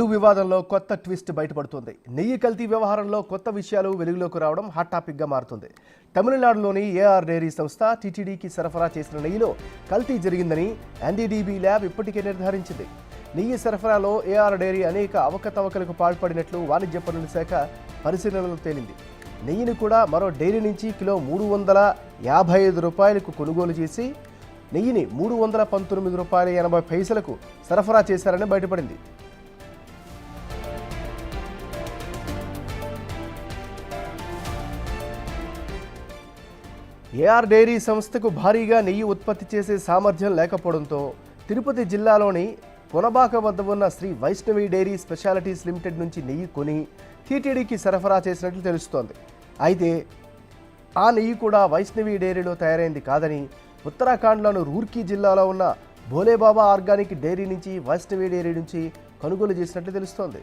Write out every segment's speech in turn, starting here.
లడ్డు వివాదంలో కొత్త ట్విస్ట్ బయటపడుతుంది. నెయ్యి కల్తీ వ్యవహారంలో కొత్త విషయాలు వెలుగులోకి రావడం హాట్ టాపిక్గా మారుతుంది. తమిళనాడులోని ఏఆర్ డైరీ సంస్థ టీటీడీకి సరఫరా చేసిన నెయ్యిలో కల్తీ జరిగిందని ఎన్డీడీబీ ల్యాబ్ ఇప్పటికే నిర్ధారించింది. నెయ్యి సరఫరాలో ఏఆర్ డైరీ అనేక అవకతవకలకు పాల్పడినట్లు వాణిజ్య పన్నుల శాఖ పరిశీలనలో తేలింది. నెయ్యిని కూడా మరో డైరీ నుంచి కిలో మూడు వందల యాభై ఐదు రూపాయలకు కొనుగోలు చేసి నెయ్యిని మూడు వందల పంతొమ్మిది రూపాయల ఎనభై పైసలకు సరఫరా చేశారని బయటపడింది. ఏఆర్ డైరీ సంస్థకు భారీగా నెయ్యి ఉత్పత్తి చేసే సామర్థ్యం లేకపోవడంతో తిరుపతి జిల్లాలోని కొనబాక వద్ద ఉన్న Shri Vaishnavi dairy specialities limited నుంచి నెయ్యి కొని టీటీడీకి సరఫరా చేసినట్లు తెలుస్తోంది. అయితే ఆ నెయ్యి కూడా వైష్ణవి డైరీలో తయారైంది కాదని ఉత్తరాఖండ్లోని రూర్కీ జిల్లాలో ఉన్న భోలేబాబా ఆర్గానిక్ డైరీ నుంచి వైష్ణవి డైరీ నుంచి కొనుగోలు చేసినట్లు తెలుస్తోంది.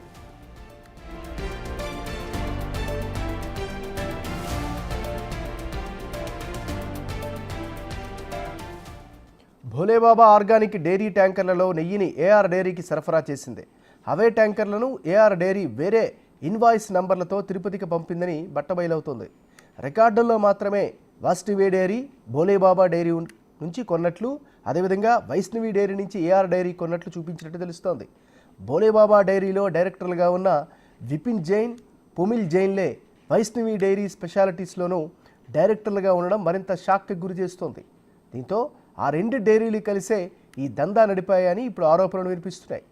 భోలేబాబా ఆర్గానిక్ డైరీ ట్యాంకర్లలో నెయ్యిని ఏఆర్ డైరీకి సరఫరా చేసింది. అవే ట్యాంకర్లను ఏఆర్ డైరీ వేరే ఇన్వాయిస్ నంబర్లతో తిరుపతికి పంపిందని బట్టబయలవుతోంది. రికార్డుల్లో మాత్రమే వాస్టివే డైరీ భోలేబాబా డైరీ నుంచి కొన్నట్లు అదేవిధంగా వైష్ణవి డైరీ నుంచి ఏఆర్ డైరీ కొన్నట్లు చూపించినట్టు తెలుస్తోంది. భోలేబాబా డైరీలో డైరెక్టర్లుగా ఉన్న విపిన్ జైన్ పుమిల్ జైన్లే వైష్ణవి డైరీ స్పెషాలిటీస్లోనూ డైరెక్టర్లుగా ఉండడం మరింత షాక్కి గురి చేస్తోంది దీంతో ఆ రెండు డైరీలు కలిసే ఈ దందా నడిపాయని ఇప్పుడు ఆరోపణలు వినిపిస్తున్నాయి.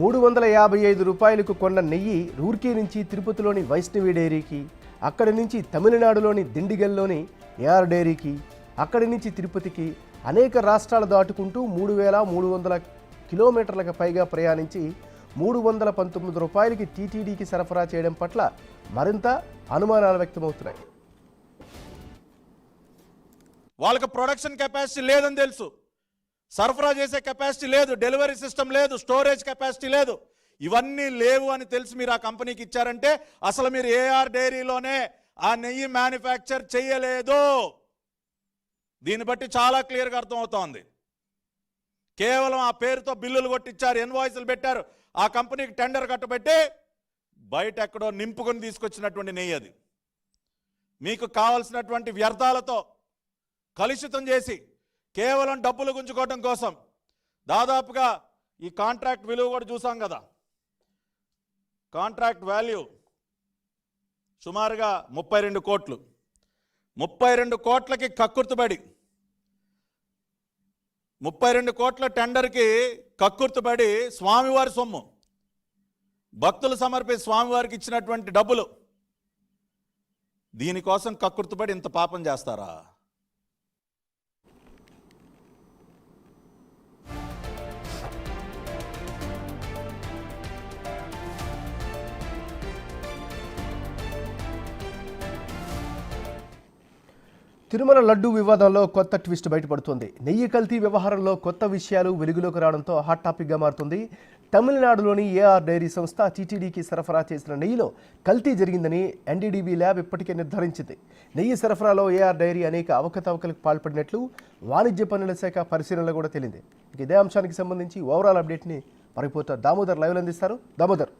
మూడు వందల యాభై ఐదు రూపాయలకు కొన్న నెయ్యి రూర్కీ నుంచి తిరుపతిలోని వైష్ణవి డైరీకి అక్కడి నుంచి తమిళనాడులోని దిండిగల్లోని ఏఆర్ డైరీకి అక్కడి నుంచి తిరుపతికి అనేక రాష్ట్రాలు దాటుకుంటూ మూడు వేల మూడు వందల కిలోమీటర్లకు పైగా ప్రయాణించి మూడు వందల పంతొమ్మిది రూపాయలకి టీటీడీకి సరఫరా చేయడం పట్ల మరింత అనుమానాలు వ్యక్తమవుతున్నాయి. వాళ్ళకి ప్రొడక్షన్ కెపాసిటీ లేదని తెలుసు. సరఫరా చేసే కెపాసిటీ లేదు డెలివరీ సిస్టమ్ లేదు స్టోరేజ్ కెపాసిటీ లేదు. ఇవన్నీ లేవు అని తెలిసి మీరు ఆ కంపెనీకి ఇచ్చారంటే అసలు మీరు ఏఆర్ డైరీలోనే ఆ నెయ్యి మ్యానుఫ్యాక్చర్ చేయలేదు. దీన్ని బట్టి చాలా క్లియర్గా అర్థమవుతోంది. కేవలం ఆ పేరుతో బిల్లులు కొట్టించారు ఇన్వాయిస్లు పెట్టారు. ఆ కంపెనీకి టెండర్ కట్టబెట్టి బయట ఎక్కడో నింపుకొని తీసుకొచ్చినటువంటి నెయ్యి అది. మీకు కావలసినటువంటి వ్యర్థాలతో కలుషితం చేసి కేవలం డబ్బులు గుంజుకోవడం కోసం దాదాపుగా ఈ కాంట్రాక్ట్ విలువ కూడా చూసాం కదా. కాంట్రాక్ట్ వాల్యూ సుమారుగా ముప్పై రెండు కోట్లు. ముప్పై రెండు కోట్లకి కక్కుర్తుబడి ముప్పై రెండు కోట్ల టెండర్కి కక్కుర్తుబడి స్వామివారి సొమ్ము. భక్తులు సమర్పించి స్వామివారికి ఇచ్చినటువంటి డబ్బులు. దీనికోసం కక్కుర్తుబడి ఇంత పాపం చేస్తారా? తిరుమల లడ్డు వివాదంలో కొత్త ట్విస్ట్ బయటపడుతుంది. నెయ్యి కల్తీ వ్యవహారంలో కొత్త విషయాలు వెలుగులోకి రావడంతో హాట్ టాపిక్గా మారుతుంది. తమిళనాడులోని ఏఆర్ డైరీ సంస్థ టీటీడీకి సరఫరా చేసిన నెయ్యిలో కల్తీ జరిగిందని ఎన్డీడీబీ ల్యాబ్ ఇప్పటికే నిర్ధారించింది. నెయ్యి సరఫరాలో ఏఆర్ డైరీ అనేక అవకతవకలకు పాల్పడినట్లు వాణిజ్య పన్నుల శాఖ పరిశీలనలో కూడా తేలింది. ఇక ఇదే అంశానికి సంబంధించి ఓవరాల్ అప్డేట్ని మరిపోతా దామోదర్ లైవ్లో అందిస్తారు. దామోదర్.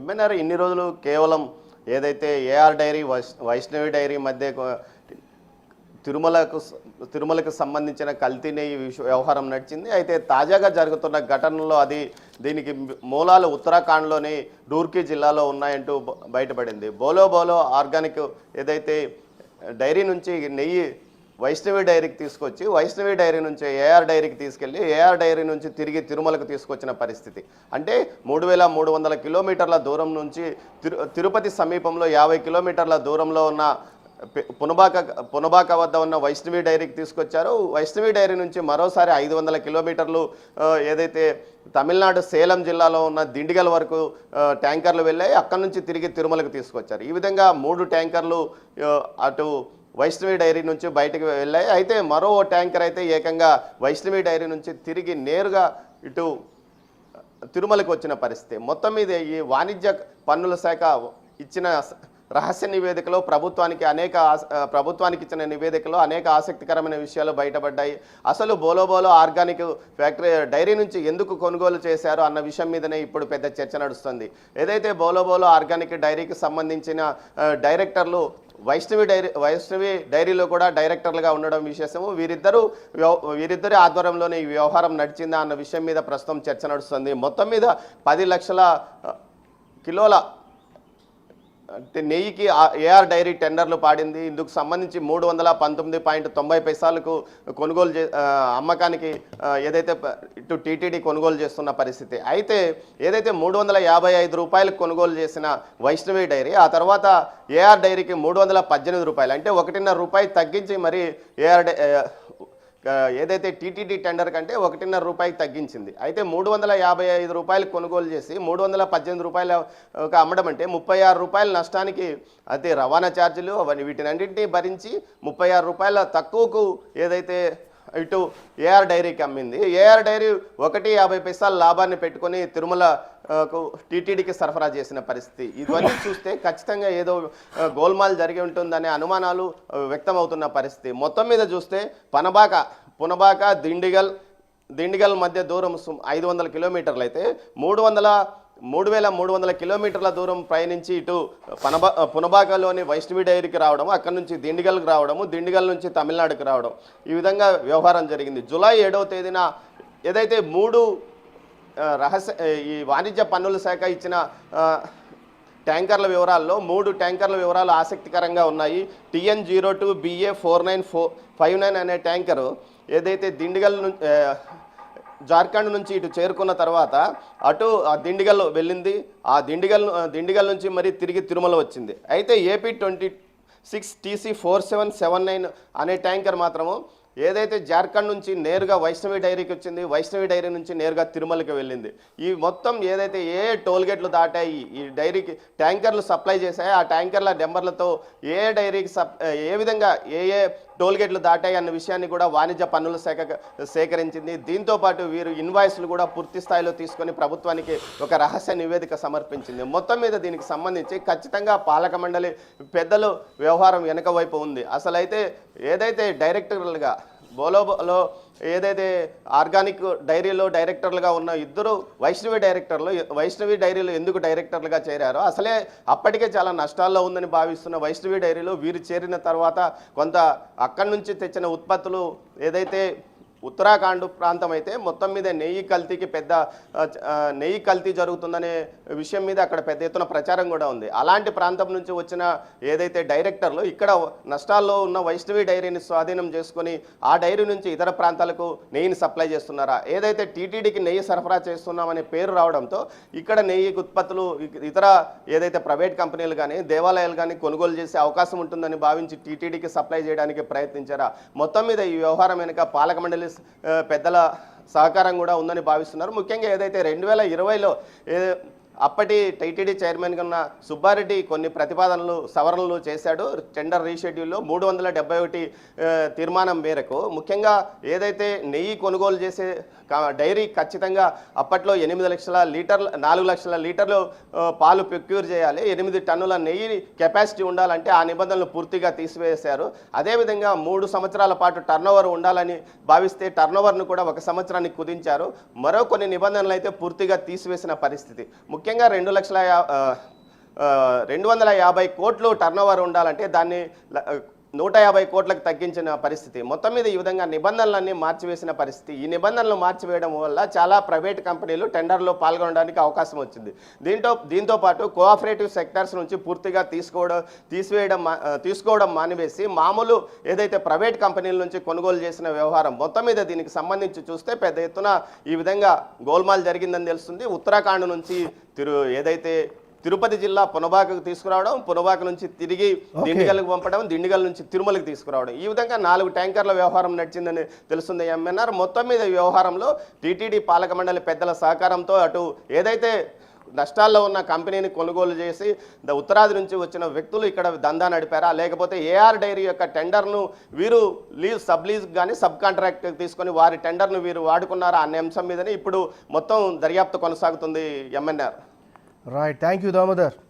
ఎంఎన్ఆర్ ఇన్ని రోజులు కేవలం ఏదైతే ఏఆర్ డైరీ వైష్- వైష్ణవి డైరీ మధ్య తిరుమలకు తిరుమలకు సంబంధించిన కల్తీ నెయ్యి వ్యవహారం నడిచింది. అయితే తాజాగా జరుగుతున్న ఘటనలో అది దీనికి మూలాలు ఉత్తరాఖండ్లోని రూర్కీ జిల్లాలో ఉన్నాయంటూ బయటపడింది. బోలో బోలో ఆర్గానిక్ ఏదైతే డైరీ నుంచి నెయ్యి వైష్ణవి డైరీకి తీసుకొచ్చి వైష్ణవి డైరీ నుంచి ఏఆర్ డైరీకి తీసుకెళ్ళి ఏఆర్ డైరీ నుంచి తిరిగి తిరుమలకు తీసుకొచ్చిన పరిస్థితి. అంటే మూడు వేల మూడు వందల కిలోమీటర్ల దూరం నుంచి తిరు తిరుపతి సమీపంలో యాభై కిలోమీటర్ల దూరంలో ఉన్న పునబాక పునబాక వద్ద ఉన్న వైష్ణవి డైరీకి తీసుకొచ్చారు. వైష్ణవి డైరీ నుంచి మరోసారి ఐదు వందల కిలోమీటర్లు ఏదైతే తమిళనాడు సేలం జిల్లాలో ఉన్న దిండిగల్ వరకు ట్యాంకర్లు వెళ్ళాయి. అక్కడి నుంచి తిరిగి తిరుమలకు తీసుకొచ్చారు. ఈ విధంగా మూడు ట్యాంకర్లు అటు వైష్ణవి డైరీ నుంచి బయటకు వెళ్ళాయి. అయితే మరో ట్యాంకర్ అయితే ఏకంగా వైష్ణవి డైరీ నుంచి తిరిగి నేరుగా ఇటు తిరుమలకు వచ్చిన పరిస్థితి. మొత్తం మీద ఈ వాణిజ్య పన్నుల శాఖ ఇచ్చిన రహస్య నివేదికలో ప్రభుత్వానికి అనేక ప్రభుత్వానికి ఇచ్చిన నివేదికలో అనేక ఆసక్తికరమైన విషయాలు బయటపడ్డాయి. అసలు బోలోబోలో ఆర్గానిక్ ఫ్యాక్టరీ డైరీ నుంచి ఎందుకు కొనుగోలు చేశారు అన్న విషయం మీదనే ఇప్పుడు పెద్ద చర్చ నడుస్తుంది. ఏదైతే బోలోబోలో ఆర్గానిక్ డైరీకి సంబంధించిన డైరెక్టర్లు వైష్ణవి డైరీ వైష్ణవి డైరీలో కూడా డైరెక్టర్లుగా ఉండడం విశేషము. వీరిద్దరూ వ్యవ- వీరిద్దరి ఆధ్వర్యంలోనే ఈ వ్యవహారం నడిచిందా అన్న విషయం మీద ప్రస్తుతం చర్చ నడుస్తుంది. మొత్తం మీద పది లక్షల కిలోల అంటే నెయ్యికి ఏఆర్ డైరీ టెండర్లు పాడింది. ఇందుకు సంబంధించి మూడు వందల పంతొమ్మిది పాయింట్ తొంభై పైసలకు కొనుగోలు చే అమ్మకానికి ఏదైతే ప- ఇటు టీటీడీ కొనుగోలు చేస్తున్న పరిస్థితి. అయితే ఏదైతే మూడు వందల యాభై ఐదు రూపాయలకు కొనుగోలు చేసిన వైష్ణవి డైరీ ఆ తర్వాత ఏఆర్ డైరీకి మూడు వందల పద్దెనిమిది రూపాయలు. అంటే ఒకటిన్నర రూపాయి తగ్గించి మరి ఏఆర్ డై ఏదైతే టీటీడీ టెండర్ కంటే ఒకటిన్నర రూపాయికి తగ్గించింది. అయితే మూడు వందల యాభై ఐదు రూపాయలు కొనుగోలు చేసి మూడు వందల పద్దెనిమిది రూపాయలు అమ్మడం అంటే ముప్పై ఆరు రూపాయల నష్టానికి అయితే రవాణా ఛార్జీలు అవన్నీ వీటినన్నింటినీ భరించి ముప్పై ఆరు రూపాయల తక్కువకు ఏదైతే ఇటు ఏఆర్ డైరీకి అమ్మింది. ఏఆర్ డైరీ ఒకటి యాభై పైసలు లాభాన్ని పెట్టుకొని తిరుమల కు టీటీడీకి సరఫరా చేసిన పరిస్థితి. ఇవన్నీ చూస్తే ఖచ్చితంగా ఏదో గోల్మాల్ జరిగి ఉంటుందనే అనుమానాలు వ్యక్తమవుతున్న పరిస్థితి. మొత్తం మీద చూస్తే పనబాక పునబాక దిండిగల్ దిండిగల్ మధ్య దూరం ఐదు వందల కిలోమీటర్లు అయితే మూడు వందల మూడు వేల మూడు వందల కిలోమీటర్ల దూరం ప్రయాణించి ఇటు పనబా పునబాగలోని వైష్ణవి డైరీకి రావడం అక్కడ నుంచి దిండిగల్కి రావడము దిండిగల్ నుంచి తమిళనాడుకి రావడం ఈ విధంగా వ్యవహారం జరిగింది. జూలై ఏడవ తేదీన ఏదైతే మూడు రహస్య ఈ వాణిజ్య పన్నుల శాఖ ఇచ్చిన ట్యాంకర్ల వివరాల్లో మూడు ట్యాంకర్ల వివరాలు ఆసక్తికరంగా ఉన్నాయి. TN zero two BA four nine four five nine అనే ట్యాంకరు ఏదైతే దిండిగల్ నుంచి జార్ఖండ్ నుంచి ఇటు చేరుకున్న తర్వాత అటు ఆ దిండిగల్ వెళ్ళింది. ఆ దిండిగల్ దిండిగల్ నుంచి మరి తిరిగి తిరుమల వచ్చింది. అయితే AP twenty six TC four seven seven nine అనే ట్యాంకర్ మాత్రము ఏదైతే జార్ఖండ్ నుంచి నేరుగా వైష్ణవి డైరీకి వచ్చింది వైష్ణవి డైరీ నుంచి నేరుగా తిరుమలకి వెళ్ళింది. ఈ మొత్తం ఏదైతే ఏ టోల్ గేట్లు దాటాయి ఈ డైరీకి ట్యాంకర్లు సప్లై చేశాయి ఆ ట్యాంకర్ల నెంబర్లతో ఏ డైరీకి సప్ ఏ విధంగా ఏ ఏ టోల్ గేట్లు దాటాయి అన్న విషయాన్ని కూడా వాణిజ్య పన్నుల శాఖ సేకరించింది. దీంతో పాటు వీరు ఇన్వాయిస్లు కూడా పూర్తి స్థాయిలో తీసుకొని ప్రభుత్వానికి ఒక రహస్య నివేదిక సమర్పించింది. మొత్తం మీద దీనికి సంబంధించి ఖచ్చితంగా పాలక మండలి పెద్దలు వ్యవహారం వెనుక వైపు ఉంది. అసలైతే ఏదైతే డైరెక్టర్లుగా బోలోలో ఏదైతే ఆర్గానిక్ డైరీలో డైరెక్టర్లుగా ఉన్న ఇద్దరు వైష్ణవి డైరెక్టర్లు వైష్ణవి డైరీలో ఎందుకు డైరెక్టర్లుగా చేరారో అసలే అప్పటికే చాలా నష్టాల్లో ఉందని భావిస్తున్న వైష్ణవి డైరీలో వీరు చేరిన తర్వాత కొంత అక్కడి నుంచి తెచ్చిన ఉత్పత్తులు ఏదైతే ఉత్తరాఖండ్ ప్రాంతం అయితే మొత్తం మీద నెయ్యి కల్తీకి పెద్ద నెయ్యి కల్తీ జరుగుతుందనే విషయం మీద అక్కడ పెద్ద ఎత్తున ప్రచారం కూడా ఉంది. అలాంటి ప్రాంతం నుంచి వచ్చిన ఏదైతే డైరెక్టర్లు ఇక్కడ నష్టాల్లో ఉన్న వైష్ణవి డైరీని స్వాధీనం చేసుకొని ఆ డైరీ నుంచి ఇతర ప్రాంతాలకు నెయ్యిని సప్లై చేస్తున్నారా? ఏదైతే టీటీడీకి నెయ్యి సరఫరా చేస్తున్నామనే పేరు రావడంతో ఇక్కడ నెయ్యి ఉత్పత్తులు ఇతర ఏదైతే ప్రైవేట్ కంపెనీలు కానీ దేవాలయాలు కానీ కొనుగోలు చేసే అవకాశం ఉంటుందని భావించి టీటీడీకి సప్లై చేయడానికి ప్రయత్నించారా? మొత్తం మీద ఈ వ్యవహారం వెనుక పాలక మండలి పెద్దల సహకారం కూడా ఉందని భావిస్తున్నారు. ముఖ్యంగా ఏదైతే రెండు వేల ఇరవైలో అప్పటి టైటీడీ చైర్మన్గా ఉన్న సుబ్బారెడ్డి కొన్ని ప్రతిపాదనలు సవరణలు చేశాడు. టెండర్ రీషెడ్యూల్లో మూడు వందల డెబ్బై ఒకటి తీర్మానం మేరకు ముఖ్యంగా ఏదైతే నెయ్యి కొనుగోలు చేసే డైరీ ఖచ్చితంగా అప్పట్లో ఎనిమిది లక్షల లీటర్ల నాలుగు లక్షల లీటర్లు పాలు ప్రొక్యూర్ చేయాలి. ఎనిమిది టన్నుల నెయ్యి కెపాసిటీ ఉండాలంటే ఆ నిబంధనలు పూర్తిగా తీసివేశారు. అదేవిధంగా మూడు సంవత్సరాల పాటు టర్నోవర్ ఉండాలని భావిస్తే టర్నోవర్ను కూడా ఒక సంవత్సరానికి కుదించారు. మరో కొన్ని నిబంధనలు అయితే పూర్తిగా తీసివేసిన పరిస్థితి. ముఖ్యంగా రెండు లక్షల రెండు వందల యాభై కోట్లు టర్నోవర్ ఉండాలంటే దాన్ని నూట యాభై కోట్లకు తగ్గించిన పరిస్థితి. మొత్తం మీద ఈ విధంగా నిబంధనలన్నీ మార్చివేసిన పరిస్థితి. ఈ నిబంధనలు మార్చివేయడం వల్ల చాలా ప్రైవేట్ కంపెనీలు టెండర్లో పాల్గొనడానికి అవకాశం వచ్చింది. దీంతో దీంతో పాటు కోఆపరేటివ్ సెక్టర్స్ నుంచి పూర్తిగా తీసుకోవడం తీసివేయడం మా- తీసుకోవడం మానివేసి మామూలు ఏదైతే ప్రైవేట్ కంపెనీల నుంచి కొనుగోలు చేసిన వ్యవహారం మొత్తం మీద దీనికి సంబంధించి చూస్తే పెద్ద ఎత్తున ఈ విధంగా గోల్మాల్ జరిగిందని తెలుస్తుంది. ఉత్తరాఖండ్ నుంచి తిరు ఏదైతే తిరుపతి జిల్లా పునబాకకు తీసుకురావడం పునబాక నుంచి తిరిగి దిండిగల్కి పంపడం దిండిగల్ నుంచి తిరుమలకి తీసుకురావడం. ఈ విధంగా నాలుగు ట్యాంకర్ల వ్యవహారం నడిచిందని తెలుస్తుంది ఎంఎన్ఆర్. మొత్తం మీద వ్యవహారంలో టీటీడీ పాలక మండలి పెద్దల సహకారంతో అటు ఏదైతే నష్టాల్లో ఉన్న కంపెనీని కొనుగోలు చేసి ద ఉత్తరాది నుంచి వచ్చిన వ్యక్తులు ఇక్కడ దందా నడిపారా? లేకపోతే ఏఆర్ డైరీ యొక్క టెండర్ను వీరు లీజ్ సబ్ లీజ్ కానీ సబ్ కాంట్రాక్ట్ తీసుకొని వారి టెండర్ను వీరు వాడుకున్నారా అనే అంశం మీదనే ఇప్పుడు మొత్తం దర్యాప్తు కొనసాగుతుంది MNR. Right, thank you Damodar.